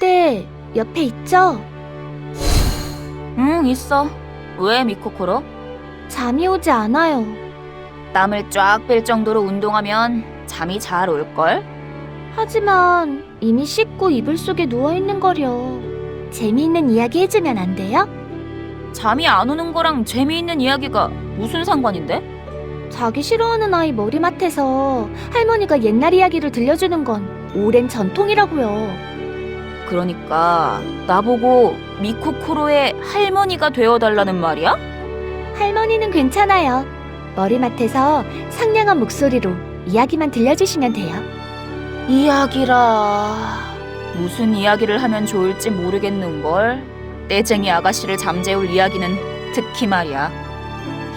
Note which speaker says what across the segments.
Speaker 1: 침대 옆에 있죠?
Speaker 2: 응, 있어. 왜 미코코로?
Speaker 1: 잠이 오지 않아요.
Speaker 2: 땀을 쫙 뺄 정도로 운동하면 잠이 잘 올걸?
Speaker 1: 하지만 이미 씻고 이불 속에 누워 있는 거려. 재미있는 이야기 해주면 안 돼요?
Speaker 2: 잠이 안 오는 거랑 재미있는 이야기가 무슨 상관인데?
Speaker 1: 자기 싫어하는 아이 머리맡에서 할머니가 옛날 이야기를 들려주는 건 오랜 전통이라고요.
Speaker 2: 그러니까 나보고 미코코로의 할머니가 되어달라는 말이야?
Speaker 1: 할머니는 괜찮아요. 머리맡에서 상냥한 목소리로 이야기만 들려주시면 돼요.
Speaker 2: 이야기라... 무슨 이야기를 하면 좋을지 모르겠는걸? 떼쟁이 아가씨를 잠재울 이야기는 특히 말이야.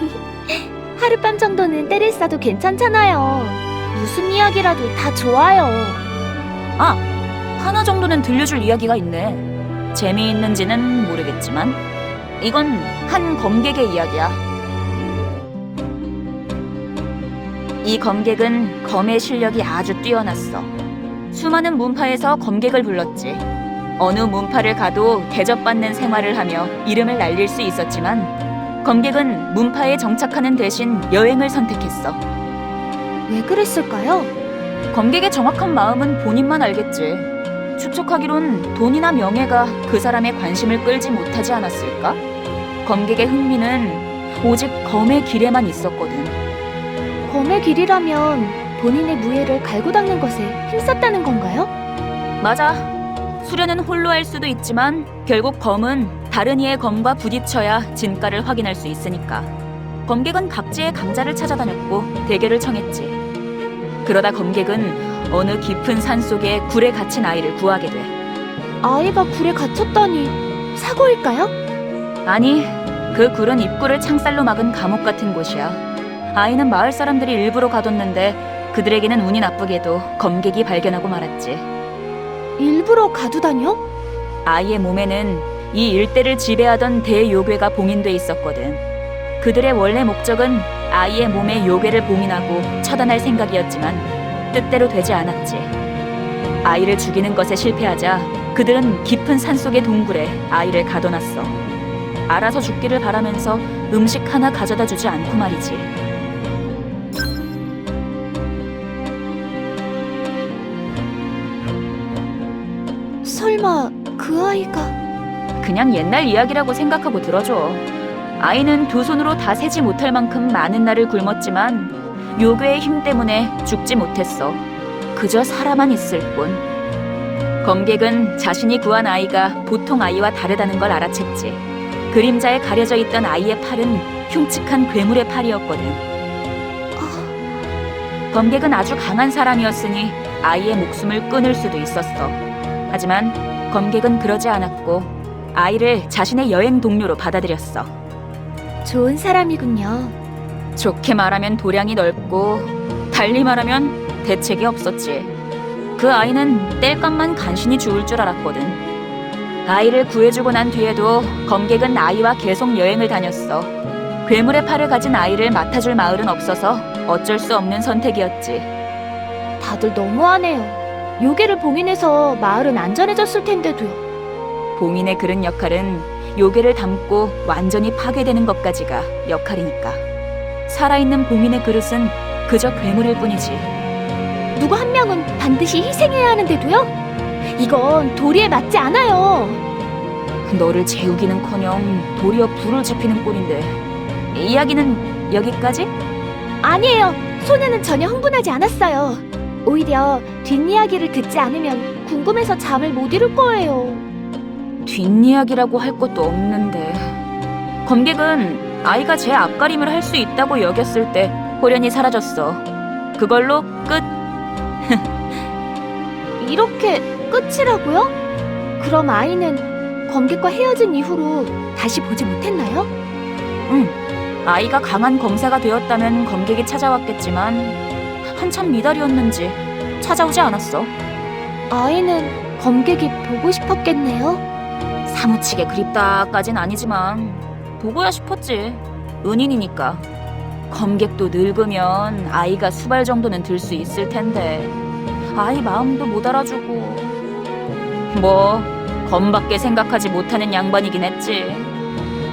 Speaker 1: 하룻밤 정도는 때를 써도 괜찮잖아요. 무슨 이야기라도 다 좋아요.
Speaker 2: 아! 하나 정도는 들려줄 이야기가 있네. 재미있는지는 모르겠지만 이건 한 검객의 이야기야. 이 검객은 검의 실력이 아주 뛰어났어. 수많은 문파에서 검객을 불렀지. 어느 문파를 가도 대접받는 생활을 하며 이름을 날릴 수 있었지만 검객은 문파에 정착하는 대신 여행을 선택했어.
Speaker 1: 왜 그랬을까요?
Speaker 2: 검객의 정확한 마음은 본인만 알겠지. 추측하기론 돈이나 명예가 그 사람의 관심을 끌지 못하지 않았을까? 검객의 흥미는 오직 검의 길에만 있었거든.
Speaker 1: 검의 길이라면 본인의 무예를 갈고 닦는 것에 힘썼다는 건가요?
Speaker 2: 맞아. 수련은 홀로 할 수도 있지만 결국 검은 다른 이의 검과 부딪혀야 진가를 확인할 수 있으니까. 검객은 각지의 강자를 찾아다녔고 대결을 청했지. 그러다 검객은 어느 깊은 산 속에 굴에 갇힌 아이를 구하게 돼.
Speaker 1: 아이가 굴에 갇혔다니 사고일까요?
Speaker 2: 아니, 그 굴은 입구를 창살로 막은 감옥 같은 곳이야. 아이는 마을 사람들이 일부러 가뒀는데 그들에게는 운이 나쁘게도 검객이 발견하고 말았지.
Speaker 1: 일부러 가두다뇨?
Speaker 2: 아이의 몸에는 이 일대를 지배하던 대요괴가 봉인돼 있었거든. 그들의 원래 목적은 아이의 몸에 요괴를 봉인하고 처단할 생각이었지만 뜻대로 되지 않았지. 아이를 죽이는 것에 실패하자 그들은 깊은 산속의 동굴에 아이를 가둬놨어. 알아서 죽기를 바라면서 음식 하나 가져다 주지 않고 말이지.
Speaker 1: 설마 그 아이가
Speaker 2: 그냥 옛날 이야기라고 생각하고 들어줘. 아이는 두 손으로 다 세지 못할 만큼 많은 날을 굶었지만 요괴의 힘 때문에 죽지 못했어. 그저 살아만 있을 뿐. 검객은 자신이 구한 아이가 보통 아이와 다르다는 걸 알아챘지. 그림자에 가려져 있던 아이의 팔은 흉측한 괴물의 팔이었거든. 검객은 아주 강한 사람이었으니 아이의 목숨을 끊을 수도 있었어. 하지만 검객은 그러지 않았고 아이를 자신의 여행 동료로 받아들였어.
Speaker 1: 좋은 사람이군요.
Speaker 2: 좋게 말하면 도량이 넓고 달리 말하면 대책이 없었지. 그 아이는 땔감만 간신히 죽을 줄 알았거든. 아이를 구해주고 난 뒤에도 검객은 아이와 계속 여행을 다녔어. 괴물의 팔을 가진 아이를 맡아줄 마을은 없어서 어쩔 수 없는 선택이었지.
Speaker 1: 다들 너무하네요. 요괴를 봉인해서 마을은 안전해졌을 텐데도요.
Speaker 2: 봉인의 그런 역할은 요괴를 담고 완전히 파괴되는 것까지가 역할이니까. 살아있는 봉인의 그릇은 그저 괴물일 뿐이지.
Speaker 1: 누구 한 명은 반드시 희생해야 하는데도요? 이건 도리에 맞지 않아요.
Speaker 2: 너를 재우기는커녕 도리어 불을 지피는 꼴인데. 이야기는 여기까지?
Speaker 1: 아니에요. 소녀는 전혀 흥분하지 않았어요. 오히려 뒷이야기를 듣지 않으면 궁금해서 잠을 못 이룰 거예요.
Speaker 2: 뒷이야기라고 할 것도 없는데. 검객은 아이가 제 앞가림을 할 수 있다고 여겼을 때 호련히 사라졌어. 그걸로 끝.
Speaker 1: 이렇게 끝이라고요? 그럼 아이는 검객과 헤어진 이후로 다시 보지 못했나요?
Speaker 2: 응. 아이가 강한 검사가 되었다면 검객이 찾아왔겠지만 한참 미달이었는지 찾아오지 않았어.
Speaker 1: 아이는 검객이 보고 싶었겠네요.
Speaker 2: 사무치게 그립다까진 아니지만 보고야 싶었지. 은인이니까. 검객도 늙으면 아이가 수발 정도는 들 수 있을 텐데 아이 마음도 못 알아주고 뭐 검밖에 생각하지 못하는 양반이긴 했지.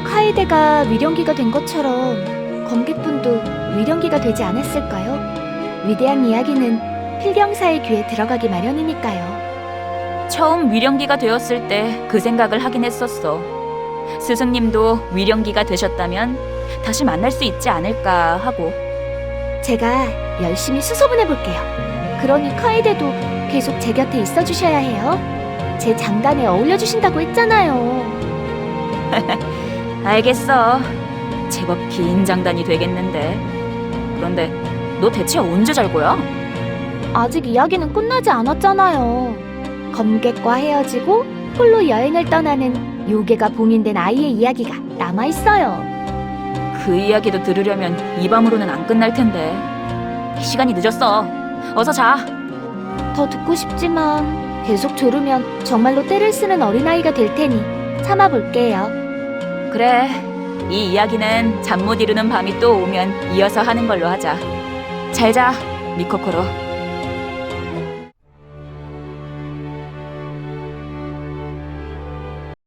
Speaker 1: 카에데가 위령기가 된 것처럼 검객분도 위령기가 되지 않았을까요? 위대한 이야기는 필경사의 귀에 들어가기 마련이니까요.
Speaker 2: 처음 위령기가 되었을 때 그 생각을 하긴 했었어. 스승님도 위령기가 되셨다면 다시 만날 수 있지 않을까 하고.
Speaker 1: 제가 열심히 수소문해 볼게요. 그러니 카에데도 계속 제 곁에 있어 주셔야 해요. 제 장단에 어울려 주신다고 했잖아요.
Speaker 2: 알겠어. 제법 긴 장단이 되겠는데. 그런데 너 대체 언제 잘 거야?
Speaker 1: 아직 이야기는 끝나지 않았잖아요. 검객과 헤어지고 홀로 여행을 떠나는 요괴가 봉인된 아이의 이야기가 남아 있어요.
Speaker 2: 그 이야기도 들으려면 이 밤으로는 안 끝날 텐데. 시간이 늦었어. 어서 자.
Speaker 1: 더 듣고 싶지만 계속 졸으면 정말로 때를 쓰는 어린아이가 될 테니 참아볼게요.
Speaker 2: 그래. 이 이야기는 잠 못 이루는 밤이 또 오면 이어서 하는 걸로 하자. 잘 자, 미코코로.